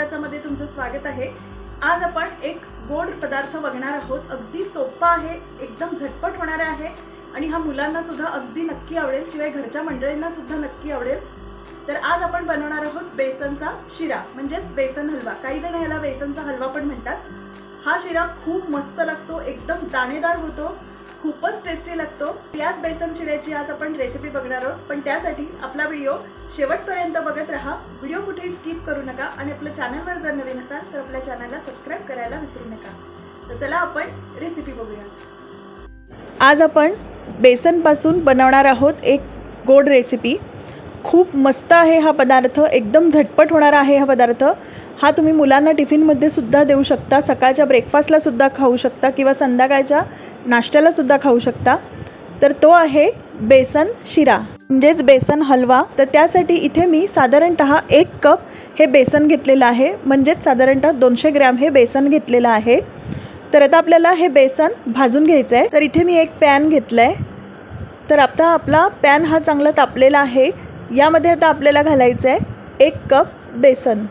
मी तुमचं स्वागत आहे. आज आपण एक गोड पदार्थ बघणार आहोत. अगदी सोपा आहे एकदम झटपट होणारा आहे आणि हा मुलांना सुद्धा अगदी नक्की आवडेल शिवाय घरच्या मंडळींना सुद्धा नक्की आवडेल. तर आज आपण बनवणार आहोत बेसनचा शिरा म्हणजेच बेसन हलवा. काही जण ह्याला बेसनचा हलवा पण म्हणतात. हा शिरा खूप मस्त लागतो एकदम दाणेदार होतो. खूपच टेस्टी लागतो. याच बेसन शिऱ्याची आज आपण रेसिपी बघणार आहोत. पण त्यासाठी आपला व्हिडिओ शेवटपर्यंत बघत राहा. व्हिडिओ कुठेही स्किप करू नका आणि आपलं चॅनलवर जर नवीन असाल तर आपल्या चॅनलला सबस्क्राईब करायला विसरू नका. तर चला आपण रेसिपी बघूया. आज आपण बेसनपासून बनवणार आहोत एक गोड रेसिपी खूप मस्त आहे हा पदार्थ. एकदम झटपट होणारा आहे हा पदार्थ. हा तुम्ही मुलांना टिफिनमध्ये सुद्धा देऊ शकता. सकाळच्या ब्रेकफास्टला सुद्धा खाऊ शकता किंवा संध्याकाळच्या नाश्त्याला सुद्धा खाऊ शकता. तर तो आहे बेसन शिरा. म्हणजेच बेसन हलवा. तर त्यासाठी इथे मी साधारणत एक कप हे बेसन घेतलेलं आहे. म्हणजेच साधारणतः दोनशे ग्रॅम हे बेसन घेतलेलं आहे. तर आता आपल्याला हे बेसन भाजून घ्यायचं आहे. तर इथे मी एक पॅन घेतलं आहे तर आता आपला पॅन हा चांगला तापलेला आहे. यामध्ये आता आपल्याला घालायचं आहे एक कप बेसन.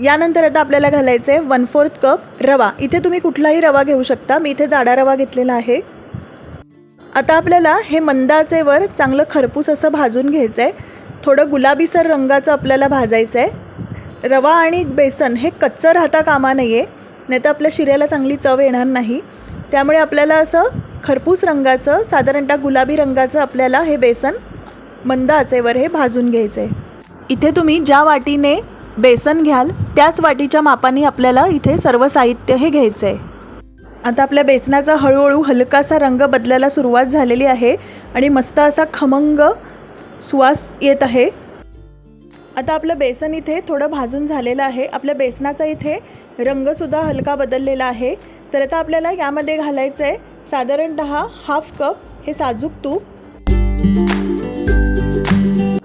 यानंतर आता आपल्याला घालायचं आहे वन फोर्थ कप रवा. इथे तुम्ही कुठलाही रवा घेऊ शकता. मी इथे जाडा रवा घेतलेला आहे. आता आपल्याला हे मंदाचेवर चांगलं खरपूस असं भाजून घ्यायचं आहे थोडं गुलाबीसर रंगाचं आपल्याला भाजायचं आहे रवा आणि बेसन हे कच्चं राहता कामा नाही आहे नाही तर आपल्या शिऱ्याला चांगली चव येणार नाही. त्यामुळे आपल्याला असं खरपूस रंगाचं साधारणतः गुलाबी रंगाचं आपल्याला हे बेसन मंद आचेवर हे भाजून घ्यायचं आहे इथे तुम्ही ज्या वाटीने बेसन घ्याल त्याच वाटीच्या मापाने आपल्याला इथे सर्व साहित्य हे घ्यायचं आहे आता आपल्या बेसनाचा हळूहळू हलकासा रंग बदलायला सुरुवात झालेली आहे आणि मस्त असा खमंग सुवास येत आहे. आता आपलं बेसन इथे थोडं भाजून झालेलं आहे. आपल्या बेसनाचा इथे रंगसुद्धा हलका बदललेला आहे. तर आता आपल्याला यामध्ये घालायचं आहे साधारणत हाफ कप हे साजूक तूप.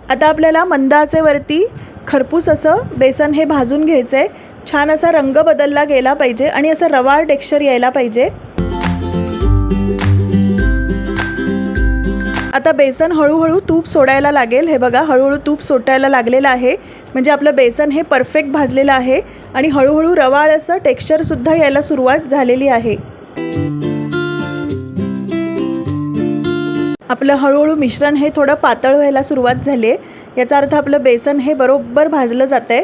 आता आपल्याला मंदाचे वरती खरपूस असं बेसन हे भाजून घ्यायचं आहे छान असा रंग बदलला गेला पाहिजे आणि असं रवाळ टेक्स्चर यायला पाहिजे. आता बेसन हळूहळू तूप सोडायला लागेल. हे बघा हळूहळू तूप सोटायला लागलेलं आहे. म्हणजे आपलं बेसन हे परफेक्ट भाजलेलं आहे आणि हळूहळू रवाळ असं टेक्स्चरसुद्धा यायला सुरुवात झालेली आहे. आपलं हळूहळू मिश्रण हे थोडं पातळ व्हायला सुरुवात झाली आहे याचा अर्थ आपलं बेसन हे बरोबर भाजलं जातं आहे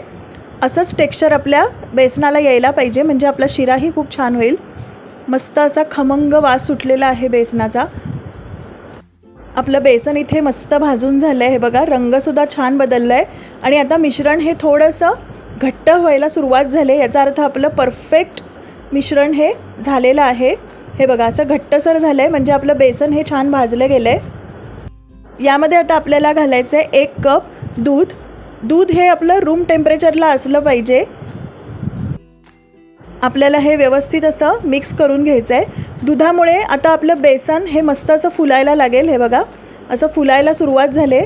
असंच टेक्स्चर आपल्या बेसनाला यायला पाहिजे म्हणजे आपला शिराही खूप छान होईल. मस्त असा खमंग वास सुटलेला आहे बेसनाचा. आपलं बेसन इथे मस्त भाजून झालं आहे हे बघा रंगसुद्धा छान बदलला आहे आणि आता मिश्रण हे थोडंसं घट्ट व्हायला सुरुवात झाली. याचा अर्थ आपलं परफेक्ट मिश्रण हे झालेलं आहे. हे बघा असं घट्टसर झालं आहे म्हणजे आपलं बेसन हे छान भाजलं गेलं आहे यामध्ये आता आपल्याला घालायचं आहे एक कप दूध. दूध हे आपलं रूम टेम्परेचरला असलं पाहिजे. आपल्याला हे व्यवस्थित असं मिक्स करून घ्यायचं आहे. दुधामुळे आता आपलं बेसन हे मस्त असं फुलायला लागेल हे बघा. असं फुलायला सुरुवात झाले.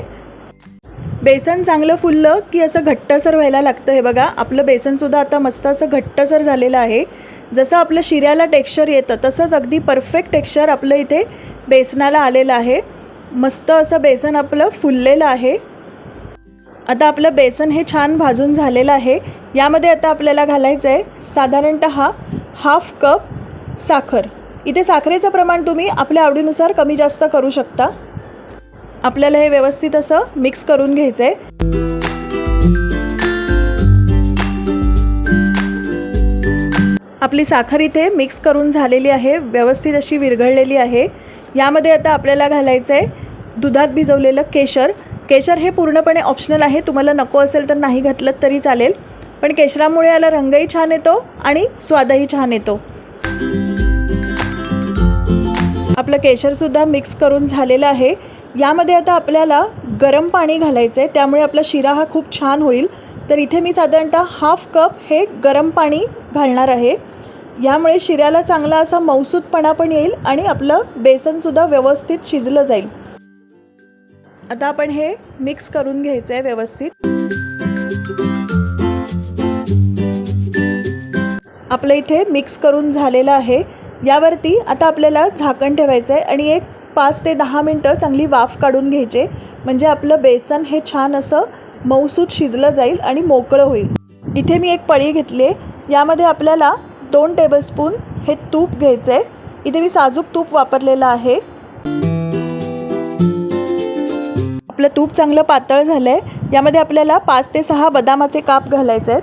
बेसन चांगलं फुललं की असं घट्टसर व्हायला लागतं हे बघा. आपलं बेसनसुद्धा आता मस्त असं घट्टसर झालेलं आहे. जसं आपलं शिऱ्याला टेक्स्चर येतं तसंच अगदी परफेक्ट टेक्स्चर आपलं इथे बेसनाला आलेलं आहे. मस्त असं बेसन आपलं फुललेलं आहे. आता आपलं बेसन हे छान भाजून झालेलं आहे. यामध्ये आता आपल्याला घालायचं आहे साधारणत हाफ कप साखर. इथे साखरेचं प्रमाण तुम्ही आपल्या आवडीनुसार कमी जास्त करू शकता. आपल्याला हे व्यवस्थित असं मिक्स करून घ्यायचं आहे आपली साखर इथे मिक्स करून झालेली आहे व्यवस्थित अशी विरघळलेली आहे. यामध्ये आता आपल्याला घालायचं आहे दुधात भिजवलेलं केशर. केशर हे पूर्णपणे ऑप्शनल आहे. तुम्हाला नको असेल तर नाही घातलं तरी चालेल. पण केशरामुळे याला रंगही छान येतो आणि स्वादही छान येतो. आपलं केशरसुद्धा मिक्स करून झालेलं आहे. यामध्ये आता आपल्याला गरम पाणी घालायचं आहे त्यामुळे आपला शिरा हा खूप छान होईल. तर इथे मी साधारणतः हाफ कप हे गरम पाणी घालणार आहे. यामुळे शिऱ्याला चांगला असा मौसूदपणा पण येईल आणि आपलं बेसनसुद्धा व्यवस्थित शिजलं जाईल. आता आपण हे मिक्स करून घ्यायचं आहे व्यवस्थित. आपलं इथे मिक्स करून झालेलं आहे. यावरती आता आपल्याला झाकण ठेवायचं आहे आणि एक पाच ते दहा मिनटं चांगली वाफ काढून घ्यायचे. म्हणजे आपलं बेसन हे छान असं मऊसूत शिजलं जाईल आणि मोकळं होईल. इथे मी एक पळी घेतली आहे यामध्ये आपल्याला दोन टेबलस्पून हे तूप घ्यायचं आहे इथे मी साजूक तूप वापरलेलं आहे. आपलं तूप चांगलं पातळ झालं आहे यामध्ये आपल्याला पाच ते सहा बदामाचे काप घालायचे आहेत.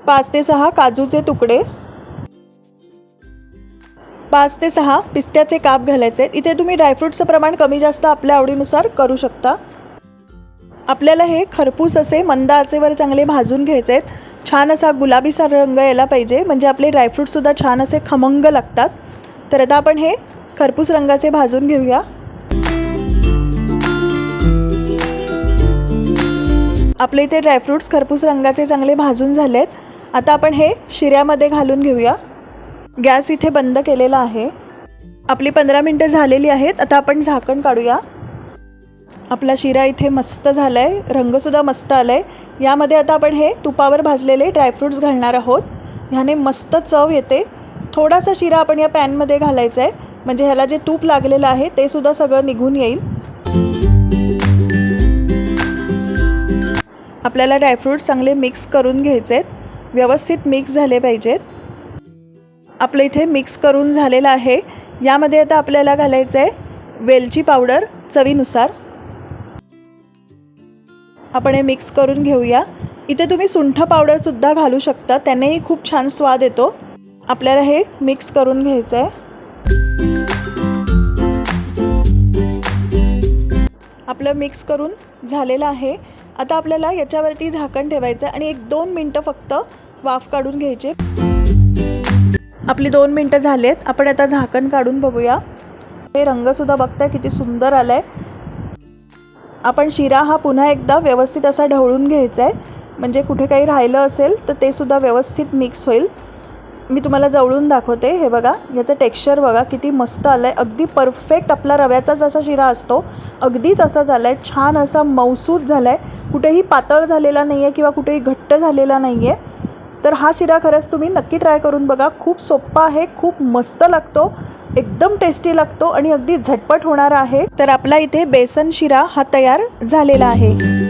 पाच ते सहा काजूचे तुकडे. पाच ते सहा पिस्त्याचे काप घालायचे आहेत. इथे तुम्ही ड्रायफ्रूटचं प्रमाण कमी जास्त आपल्या आवडीनुसार करू शकता. आपल्याला हे खरपूस असे मंद आचेवर चांगले भाजून घ्यायचे आहेत. छान असा गुलाबीसा रंग यायला पाहिजे म्हणजे आपले ड्रायफ्रूटसुद्धा छान असे खमंग लागतात. तर आता आपण हे खरपूस रंगाचे भाजून घेऊया. आपले इथे ड्रायफ्रूट्स खरपूस रंगाचे चांगले भाजून झालेत. आता आपण हे शिऱ्यामध्ये घालून घेऊया. गॅस इथे बंद केलेला आहे. आपली पंधरा मिनटं झालेली आहेत. आता आपण झाकण काढूया. आपला शिरा इथे मस्त झाला आहे रंगसुद्धा मस्त आला आहे यामध्ये आता आपण हे तुपावर भाजलेले ड्रायफ्रूट्स घालणार आहोत. ह्याने मस्त चव येते. थोडासा शिरा आपण या पॅनमध्ये घालायचा आहे म्हणजे ह्याला जे तूप लागलेलं आहे ते सुद्धा सगळं निघून येईल. आपल्याला ड्रायफ्रूट चांगले मिक्स करून घ्यायचे आहेत व्यवस्थित मिक्स झाले पाहिजेत. आपलं इथे मिक्स करून झालेलं आहे. यामध्ये आता आपल्याला घालायचं आहे वेलची पावडर चवीनुसार. आपण हे मिक्स करून घेऊया. इथे तुम्ही सुंठ पावडरसुद्धा घालू शकता. त्यानेही खूप छान स्वाद येतो. आपल्याला हे मिक्स करून घ्यायचं आहे आपलं मिक्स करून झालेलं आहे. आता आपल्याला याच्यावरती झाकण ठेवायचं आहे. आणि एक दोन मिनटं फक्त वाफ काढून घ्यायचे. आपली दोन मिनटं झालेत. आपण आता झाकण काढून बघूया. हे रंगसुद्धा बघताय किती सुंदर आला आहे आपण शिरा हा पुन्हा एकदा व्यवस्थित असा ढवळून घ्यायचा आहे म्हणजे कुठे काही राहिलं असेल तर ते सुद्धा व्यवस्थित मिक्स होईल. मी तुम्हाला जवळून दाखवते. हे बघा याचं टेक्स्चर बघा किती मस्त आलं आहे अगदी परफेक्ट आपला रव्याचा जसा शिरा असतो अगदी तसा झाला आहे छान असा मौसूद झाला आहे कुठेही पातळ झालेला नाही आहे किंवा कुठेही घट्ट झालेला नाही आहे तर हा शिरा खरंच तुम्ही नक्की ट्राय करून बघा. खूप सोप्पा आहे खूप मस्त लागतो एकदम टेस्टी लागतो आणि अगदी झटपट होणारा आहे. तर आपला इथे बेसन शिरा हा तयार झालेला आहे.